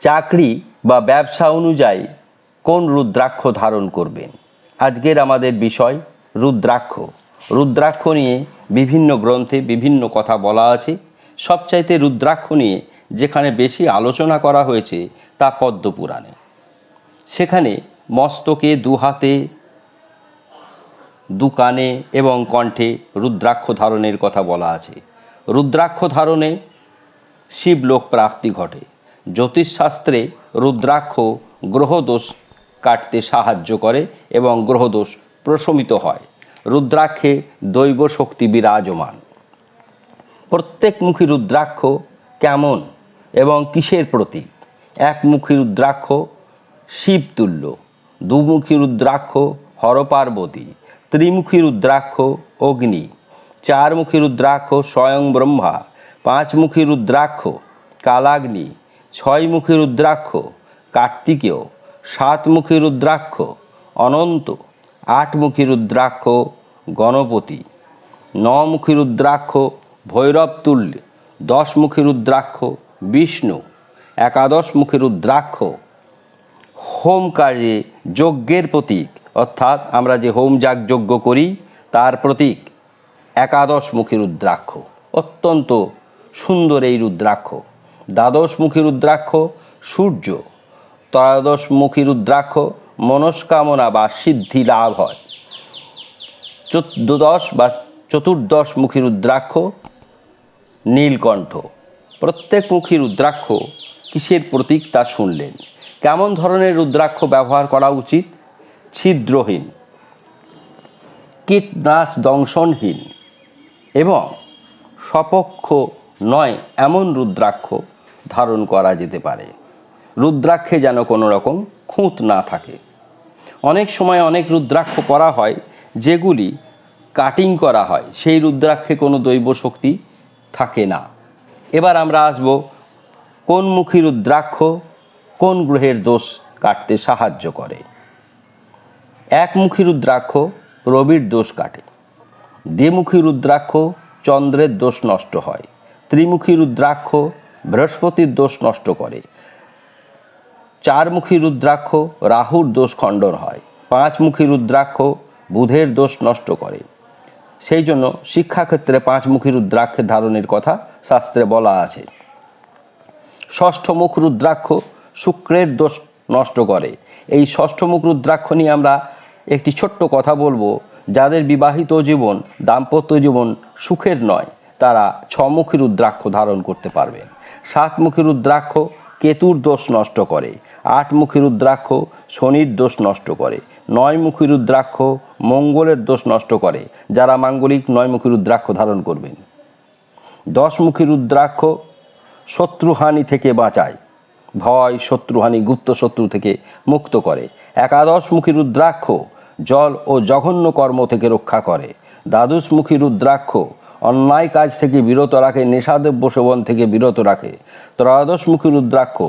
চাকরি বা ব্যবসা অনুযায়ী কোন রুদ্রাক্ষ ধারণ করবেন? আজকের আমাদের বিষয় রুদ্রাক্ষ। রুদ্রাক্ষ নিয়ে বিভিন্ন গ্রন্থে বিভিন্ন কথা বলা আছে। সবচাইতে রুদ্রাক্ষ নিয়ে যেখানে বেশি আলোচনা করা হয়েছে তা পদ্মপুরাণে। সেখানে মস্তকে দু হাতে, দু কানে এবং কণ্ঠে রুদ্রাক্ষ ধারণের কথা বলা আছে। রুদ্রাক্ষ ধারণে শিবলোক প্রাপ্তি ঘটে। জ্যোতিষশাস্ত্রে রুদ্রাক্ষ গ্রহদোষ কাটতে সাহায্য করে এবং গ্রহদোষ প্রশমিত হয়। রুদ্রাক্ষে দৈব শক্তি বিরাজমান। প্রত্যেকমুখী রুদ্রাক্ষ কেমন এবং কিসের প্রতীক? একমুখী রুদ্রাক্ষ শিবতুল্য দুমুখী রুদ্রাক্ষ হরপার্বতী, ত্রিমুখী রুদ্রাক্ষ অগ্নি চারমুখী রুদ্রাক্ষ স্বয়ং ব্রহ্মা পাঁচমুখী রুদ্রাক্ষ কালাগ্নি ছয়মুখী রুদ্রাক্ষ, কার্তিকেয়, সাতমুখী রুদ্রাক্ষ, অনন্ত, আটমুখী রুদ্রাক্ষ, গণপতি, নমুখী রুদ্রাক্ষ ভৈরব তুল্য দশমুখী রুদ্রাক্ষ, বিষ্ণু, একাদশমুখী রুদ্রাক্ষ। হোম কাজে যজ্ঞের প্রতীক, অর্থাৎ আমরা যে হোম যাগ যজ্ঞ করি, তার প্রতীক একাদশমুখী রুদ্রাক্ষ। অত্যন্ত সুন্দর এই রুদ্রাক্ষ। দ্বাদশমুখী রুদ্রাক্ষ, সূর্য। ত্রয়োদশমুখী রুদ্রাক্ষ, মনস্কামনা বা সিদ্ধি লাভ হয়। চোদ্দদশ বা চতুর্দশমুখী রুদ্রাক্ষ, নীলকণ্ঠ। প্রত্যেকমুখী রুদ্রাক্ষ কিসের প্রতীক তা শুনলেন। কেমন ধরনের রুদ্রাক্ষ ব্যবহার করা উচিত? ছিদ্রহীন কীটনাশ দংশনহীন এবং সপক্ষ নয় এমন রুদ্রাক্ষ ধারণ করা যেতে পারে। রুদ্রাক্ষে যেন কোনো রকম খুঁত না থাকে। অনেক সময় অনেক রুদ্রাক্ষ করা হয়, যেগুলি কাটিং করা হয়, সেই রুদ্রাক্ষে কোনো দৈব শক্তি থাকে না। এবার আমরা আসব, কোন মুখী রুদ্রাক্ষ কোন গ্রহের দোষ কাটতে সাহায্য করে? একমুখী রুদ্রাক্ষ রবির দোষ কাটে। দ্বিমুখী রুদ্রাক্ষ চন্দ্রের দোষ নষ্ট হয়। ত্রিমুখী রুদ্রাক্ষ বৃহস্পতির দোষ নষ্ট করে। চারমুখী রুদ্রাক্ষ রাহুর দোষ খণ্ডন হয়। পাঁচমুখী রুদ্রাক্ষ বুধের দোষ নষ্ট করে। সেই জন্য শিক্ষাক্ষেত্রে পাঁচমুখী রুদ্রাক্ষের ধারণের কথা শাস্ত্রে বলা আছে। ষষ্ঠমুখ রুদ্রাক্ষ শুক্রের দোষ নষ্ট করে। এই ষষ্ঠমুখ রুদ্রাক্ষ নিয়ে আমরা একটি ছোট্ট কথা বলব। যাদের বিবাহিত জীবন, দাম্পত্য জীবন সুখের নয়, তারা ছমুখী রুদ্রাক্ষ ধারণ করতে পারবেন সাতমুখী রুদ্রাক্ষ কেতুর দোষ নষ্ট করে, আটমুখী রুদ্রাক্ষ শনির দোষ নষ্ট করে, নয়মুখী রুদ্রাক্ষ মঙ্গলের দোষ নষ্ট করে, যারা মাঙ্গলিক নয়মুখী রুদ্রাক্ষ ধারণ করবেন। দশমুখী রুদ্রাক্ষ শত্রুহানি থেকে বাঁচায়, ভয় শত্রুহানি, গুপ্ত শত্রু থেকে মুক্ত করে। একাদশমুখী রুদ্রাক্ষ জল ও জঘন্য কর্ম থেকে রক্ষা করে। দ্বাদশমুখী রুদ্রাক্ষ অন্যায় কাজ থেকে বিরত রাখে, নেশাদ্রব্য সেবন থেকে বিরত রাখে। ত্রয়োদশমুখী রুদ্রাক্ষ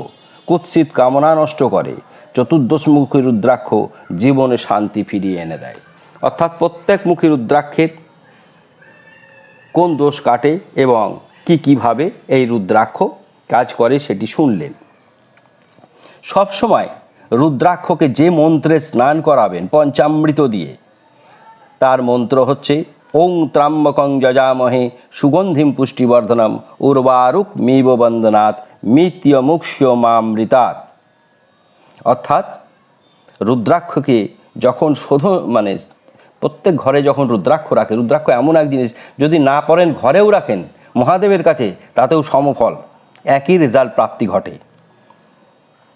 কুৎসিত কামনা নষ্ট করে। চতুর্দশমুখী রুদ্রাক্ষ জীবনে শান্তি ফিরিয়ে এনে দেয়। অর্থাৎ প্রত্যেক মুখী রুদ্রাক্ষের কোন দোষ কাটে এবং কি কীভাবে এই রুদ্রাক্ষ কাজ করে সেটি শুনলেন। সবসময় রুদ্রাক্ষকে যে মন্ত্রে স্নান করাবেন, পঞ্চামৃত দিয়ে, তার মন্ত্র হচ্ছে ওং ত্রাম্বকং যজামহে সুগন্ধিম পুষ্টিবর্ধনম উর্বারুক মিব বন্দনাথ মিত্য মুক্ষ্য মামৃতাৎ অর্থাৎ রুদ্রাক্ষকে যখন শোধ মানে প্রত্যেক ঘরে যখন রুদ্রাক্ষ রাখে, রুদ্রাক্ষ এমন এক জিনিস, যদি না পড়েন, ঘরেও রাখেন, মহাদেবের কাছে, তাতেও সমফল। একই রেজাল্ট প্রাপ্তি ঘটে।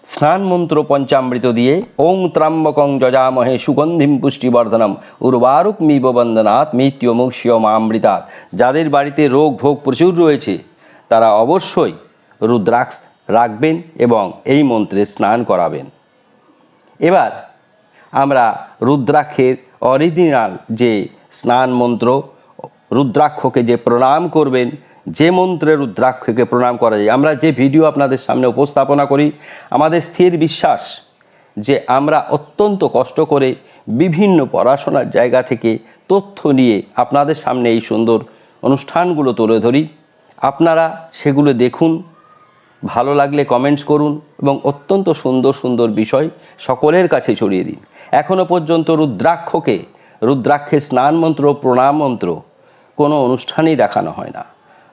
স্নান মন্ত্র পঞ্চামৃত দিয়ে ওং ত্রাম্বকং যজামহে সুগন্ধিম পুষ্টিবর্ধনম উর্বারুক মিব বন্দনাথ মৃত্যু মুক্ষ্য মামৃতাৎ যাদের বাড়িতে রোগ ভোগ প্রচুর রয়েছে, তারা অবশ্যই রুদ্রাক্ষ রাখবেন এবং এই মন্ত্রে স্নান করাবেন। এবার আমরা রুদ্রাক্ষের অরিজিনাল যে স্নান মন্ত্র রুদ্রাক্ষকে যে প্রণাম করবেন যে মন্ত্রে রুদ্রাক্ষকে প্রণাম করা যায়, আমরা যে ভিডিও আপনাদের সামনে উপস্থাপনা করি, আমাদের স্থির বিশ্বাস যে আমরা অত্যন্ত কষ্ট করে বিভিন্ন পড়াশোনার জায়গা থেকে তথ্য নিয়ে আপনাদের সামনে এই সুন্দর অনুষ্ঠানগুলো তুলে ধরি। আপনারা সেগুলো দেখুন, ভালো লাগলে কমেন্টস করুন এবং অত্যন্ত সুন্দর সুন্দর বিষয় সকলের কাছে ছড়িয়ে দিন। এখনও পর্যন্ত রুদ্রাক্ষকে, রুদ্রাক্ষের স্নান মন্ত্র, প্রণাম মন্ত্র কোনো অনুষ্ঠানেই দেখানো হয় না।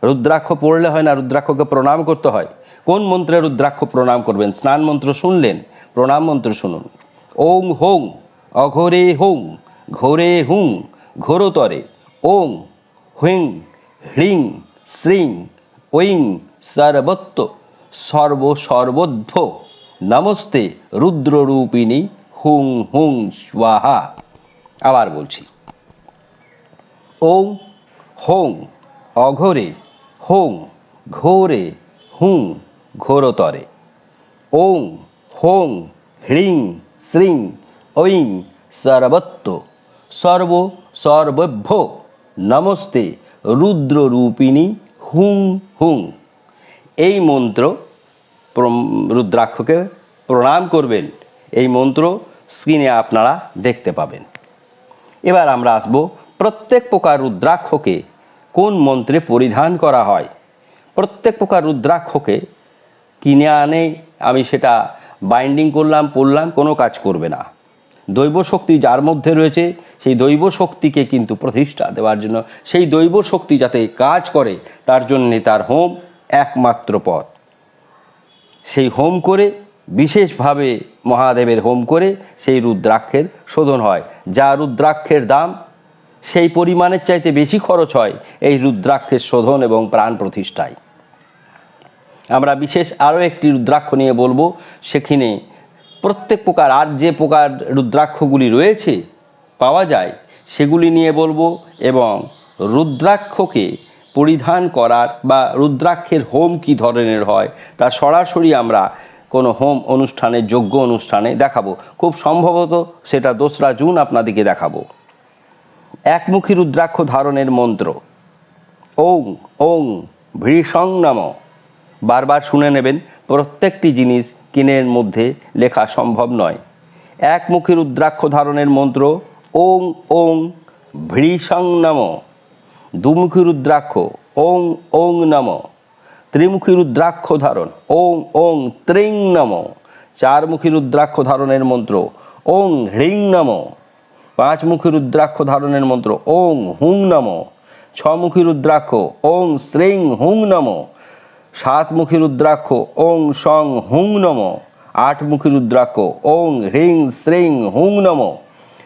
রুদ্রাক্ষ পড়লে হয় না, রুদ্রাক্ষকে প্রণাম করতে হয়। কোন মন্ত্রে রুদ্রাক্ষ প্রণাম করবেন? স্নান মন্ত্র শুনলেন, প্রণাম মন্ত্র শুনুন। ওং হোং, অঘোরে হোং, ঘোরে হুং, ঘোরতরে। ওং হুং হ্রিং, শ্রিং, ঐং, সর্বত্র, সর্ব সর্বধ্ব। নমস্তে, রুদ্ররূপিণী, হুং হুং স্বাহা। আবার বলছি। ওং হোং, অঘোরে হোং, ঘোরে, হুং, ঘোরতরে। ওং, হোং, হ্রিং, শ্রিং, ঐং, সর্বত্র। সর্ব, সর্বভ্য, নমস্তে, রুদ্ররূপিণী, হুং হুং। এই মন্ত্র রুদ্রাক্ষকে প্রণাম করবেন। এই মন্ত্র স্ক্রিনে আপনারা দেখতে পাবেন। এবার আমরা আসব প্রত্যেক প্রকার রুদ্রাক্ষকে কোন মন্ত্রে পরিধান করা হয়? প্রত্যেক প্রকার রুদ্রাক্ষকে কিনে আনে, আমি সেটা বাইন্ডিং করলাম, পড়লাম, কোনো কাজ করবে না। দৈব শক্তি যার মধ্যে রয়েছে, সেই দৈব শক্তিকে কিন্তু প্রতিষ্ঠা দেওয়ার জন্য, সেই দৈব শক্তি যাতে কাজ করে, তার জন্যে তার হোম একমাত্র পথ। সেই হোম করে, বিশেষভাবে মহাদেবের হোম করে, সেই রুদ্রাক্ষের শোধন হয়। যা রুদ্রাক্ষের দাম সেই পরিমাণের চাইতে বেশি খরচ হয় এই রুদ্রাক্ষের শোধন এবং প্রাণ প্রতিষ্ঠায়। আমরা বিশেষ আরও একটি রুদ্রাক্ষ নিয়ে বলব, সেখানে প্রত্যেক প্রকার আর যে প্রকার রুদ্রাক্ষগুলি রয়েছে পাওয়া যায়, সেগুলি নিয়ে বলব এবং রুদ্রাক্ষকে পরিধান করার বা রুদ্রাক্ষের হোম কী ধরনের হয়, তা সরাসরি আমরা কোনো হোম অনুষ্ঠানে, যোগ্য অনুষ্ঠানে দেখাবো। খুব সম্ভবত সেটা দোসরা জুন আপনাদেরকে দেখাবো। একমুখী রুদ্রাক্ষ ধারণের মন্ত্র। ওং ওং, ভৃষং নম। বারবার শুনে নেবেন, প্রত্যেকটি জিনিস কিনের মধ্যে লেখা সম্ভব নয়। একমুখী রুদ্রাক্ষ ধারণের মন্ত্র, ওং ওং, ভৃষং নম। দুমুখী রুদ্রাক্ষ, ওং ওং নম। ত্রিমুখী রুদ্রাক্ষ ধারণ, ওং ওং, ত্রিং নম। চারমুখী রুদ্রাক্ষ ধারণের মন্ত্র, ওং, হ্রিং নম। পাঁচমুখী রুদ্রাক্ষ ধারণের মন্ত্র, ওং হুং নম। ছমুখী রুদ্রাক্ষ, ওং শ্রেং হুং নম। সাতমুখী রুদ্রাক্ষ, ওং সং হুং নম। আটমুখী রুদ্রাক্ষ, ওং হ্রিং শ্রেং হুং নম।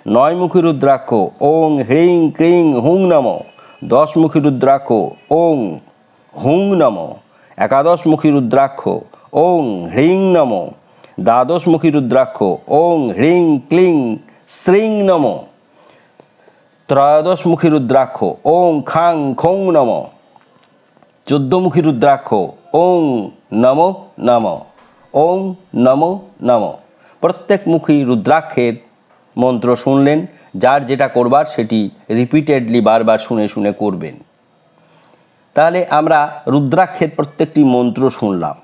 নয়মুখী রুদ্রাক্ষ, ওং হ্রিং ক্রিং হুং নম। দশমুখী রুদ্রাক্ষ, ওং হুং নম। একাদশমুখী রুদ্রাক্ষ, ওং হ্রিং নম। দ্বাদশমুখী রুদ্রাক্ষ, ওং হ্রিং ক্লিং শ্রিং নম। ত্রয়োদশমুখী রুদ্রাক্ষ, ওং খাং খং নম। চোদ্দমুখী রুদ্রাক্ষ, ওং নম নম। ওং নম নম। প্রত্যেক মুখী রুদ্রাক্ষের মন্ত্র শুনলেন, যার যেটা করবার সেটি রিপিটেডলি বারবার শুনে শুনে করবেন। তাহলে আমরা রুদ্রাক্ষের প্রত্যেকটি মন্ত্র শুনলাম।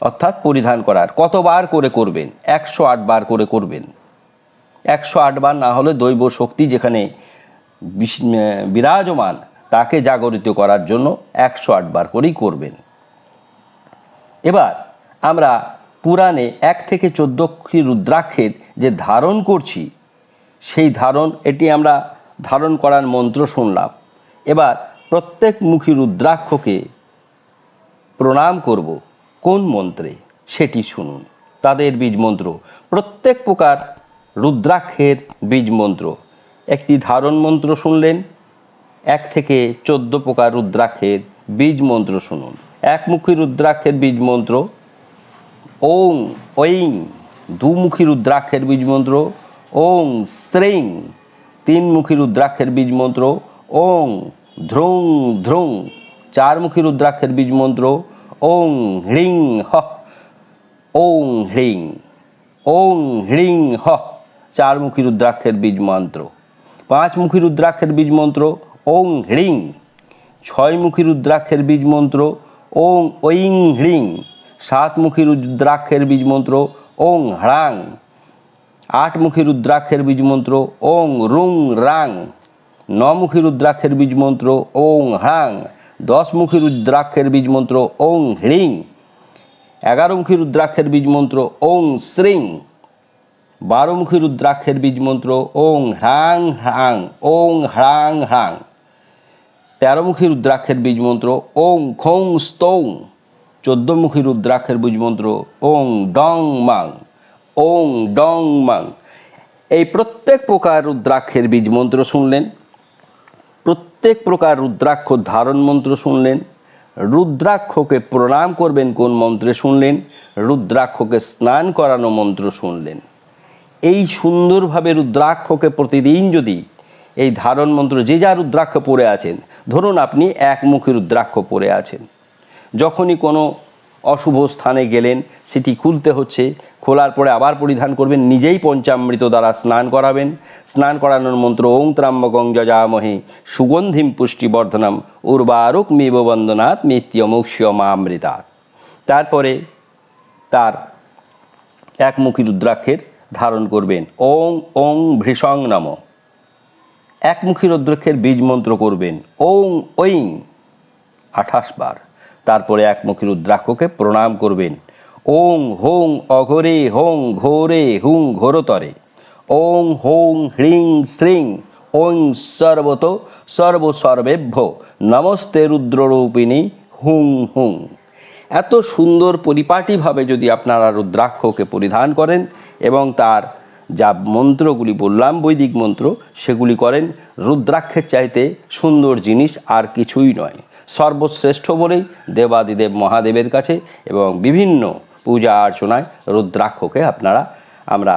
অর্থাৎ পরিধান করার। কতবার করে করবেন? একশো বার করে করবেন। একশো বার না হলে দৈব শক্তি যেখানে বিরাজমান, তাকে জাগরিত করার জন্য একশো বার করেই করবেন। এবার আমরা পুরাণে এক থেকে চোদ্দটি রুদ্রাক্ষের যে ধারণ করছি, সেই ধারণ, এটি আমরা ধারণ করার মন্ত্র শুনলাম। এবার প্রত্যেক মুখী রুদ্রাক্ষকে প্রণাম করব। কোন মন্ত্রে? সেটি শুনুন। তাদের বীজ মন্ত্র প্রত্যেক প্রকার রুদ্রাক্ষের বীজ মন্ত্র একটি ধারণ মন্ত্র শুনলেন, এক থেকে চোদ্দ প্রকার রুদ্রাক্ষের বীজ মন্ত্র শুনুন। একমুখী রুদ্রাক্ষের বীজ মন্ত্র ওং, ঐং, দুমুখী রুদ্রাক্ষের বীজ মন্ত্র ওং, স্ত্রিং। তিনমুখী রুদ্রাক্ষের বীজ মন্ত্র ওং, ধ্রুং ধ্রুং। চারমুখী রুদ্রাক্ষের বীজ মন্ত্র ওং, হ্রিং, হ। ওং, হ্রিং। ওং, হ্রিং, হ। চারমুখী রুদ্রাক্ষের বীজ মন্ত্র। পাঁচমুখী রুদ্রাক্ষের বীজ মন্ত্র, ওং হ্রিং। ছয়মুখী রুদ্রাক্ষের বীজ মন্ত্র, ওং ঐং হ্রিং। সাতমুখী রুদ্রাক্ষের বীজ মন্ত্র, ওং হ্রাং। আটমুখী রুদ্রাক্ষের বীজ মন্ত্র, ওং রুং রাং। নমুখী রুদ্রাক্ষের বীজ মন্ত্র, ওং হ্রাং। দশমুখী রুদ্রাক্ষের বীজ মন্ত্র, ওং হ্রিং। এগারোমুখী রুদ্রাক্ষের বীজ মন্ত্র, ওং শ্রিং। বারোমুখী রুদ্রাক্ষের বীজ মন্ত্র ওং হ্রাং হ্রাং, ওং হ্রাং হ্রাং। তেরোমুখী রুদ্রাক্ষের বীজ মন্ত্র ওং খোং স্তৌং। চোদ্দমুখী রুদ্রাক্ষের বীজ মন্ত্র ওং ডং মাং, ওং ডং মাং। এই প্রত্যেক প্রকার রুদ্রাক্ষের বীজ মন্ত্র শুনলেন, প্রত্যেক প্রকার রুদ্রাক্ষ ধারণ মন্ত্র শুনলেন, রুদ্রাক্ষকে প্রণাম করবেন কোন মন্ত্রে শুনলেন, রুদ্রাক্ষকে স্নান করানো মন্ত্র শুনলেন। এই সুন্দরভাবে রুদ্রাক্ষকে প্রতিদিন যদি এই ধারণ মন্ত্র যে যা রুদ্রাক্ষ পরে আছেন, ধরুন আপনি একমুখী রুদ্রাক্ষ পরে আছেন, যখনই কোনো অশুভ স্থানে গেলেন, সেটি খুলতে হচ্ছে, খোলার পরে আবার পরিধান করবেন, নিজেই পঞ্চামৃত দ্বারা স্নান করাবেন, স্নান করানোর মন্ত্র ওং ত্রাম্বকং যজামহে সুগন্ধিম পুষ্টিবর্ধনম উর্বারুক মেব বন্দনাথ নিত্যমুক্ষ্য মামৃতা তারপরে তার একমুখী রুদ্রাক্ষের ধারণ করবেন। ওং ওং, ভৃষং নম। একমুখী রুদ্রাক্ষের বীজ মন্ত্র করবেন। ওং, ঐং, আঠাশ বার। তারপরে একমুখী রুদ্রাক্ষকে প্রণাম করবেন। ওং, হোং, অঘরে, হোং, ঘোরে, হুং, ঘোরতরে। ওং, হোং, হ্রিং, শ্রিং ওং সর্বত, সর্বসর্বেভ্য। নমস্তে রুদ্ররূপিণী, হুং হুং। এত সুন্দর পরিপাটিভাবে যদি আপনারা রুদ্রাক্ষকে পরিধান করেন এবং তার যা মন্ত্রগুলি বললাম, বৈদিক মন্ত্র, সেগুলি করেন রুদ্রাক্ষের চাইতে সুন্দর জিনিস আর কিছুই নয়। সর্বশ্রেষ্ঠ বলেই দেবাদিদেব মহাদেবের কাছে এবং বিভিন্ন পূজা অর্চনায় রুদ্রাক্ষকে আপনারা, আমরা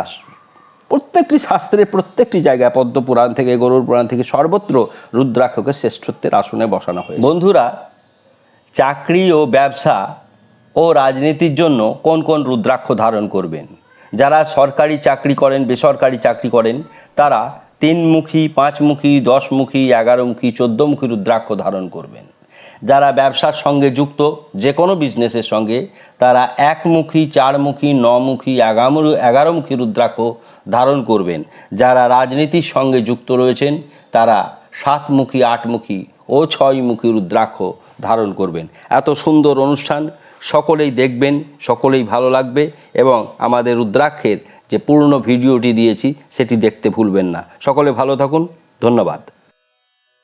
প্রত্যেকটি শাস্ত্রের প্রত্যেকটি জায়গায় পদ্মপুরাণ থেকে, গরুর পুরাণ থেকে সর্বত্র রুদ্রাক্ষকে শ্রেষ্ঠত্বের আসনে বসানো হয় বন্ধুরা, চাকরি ও ব্যবসা ও রাজনীতির জন্য কোন কোন রুদ্রাক্ষ ধারণ করবেন? যারা সরকারি চাকরি করেন, বেসরকারি চাকরি করেন, তারা তিনমুখী, পাঁচমুখী, দশমুখী, এগারোমুখী, চোদ্দমুখী রুদ্রাক্ষ ধারণ করবেন। যারা ব্যবসার সঙ্গে যুক্ত যে কোনো বিজনেসের সঙ্গে, তারা একমুখী, চারমুখী, নমুখী এগারো এগারোমুখী রুদ্রাক্ষ ধারণ করবেন। যারা রাজনীতির সঙ্গে যুক্ত রয়েছেন, তারা সাতমুখী, আটমুখী ও ছয়মুখী রুদ্রাক্ষ ধারণ করবেন। এত সুন্দর অনুষ্ঠান সকলেই দেখবেন, সকলেই ভালো লাগবে এবং আমাদের রুদ্রাক্ষের যে পূর্ণ ভিডিওটি দিয়েছি সেটি দেখতে ভুলবেন না। সকলে ভালো থাকুন, ধন্যবাদ।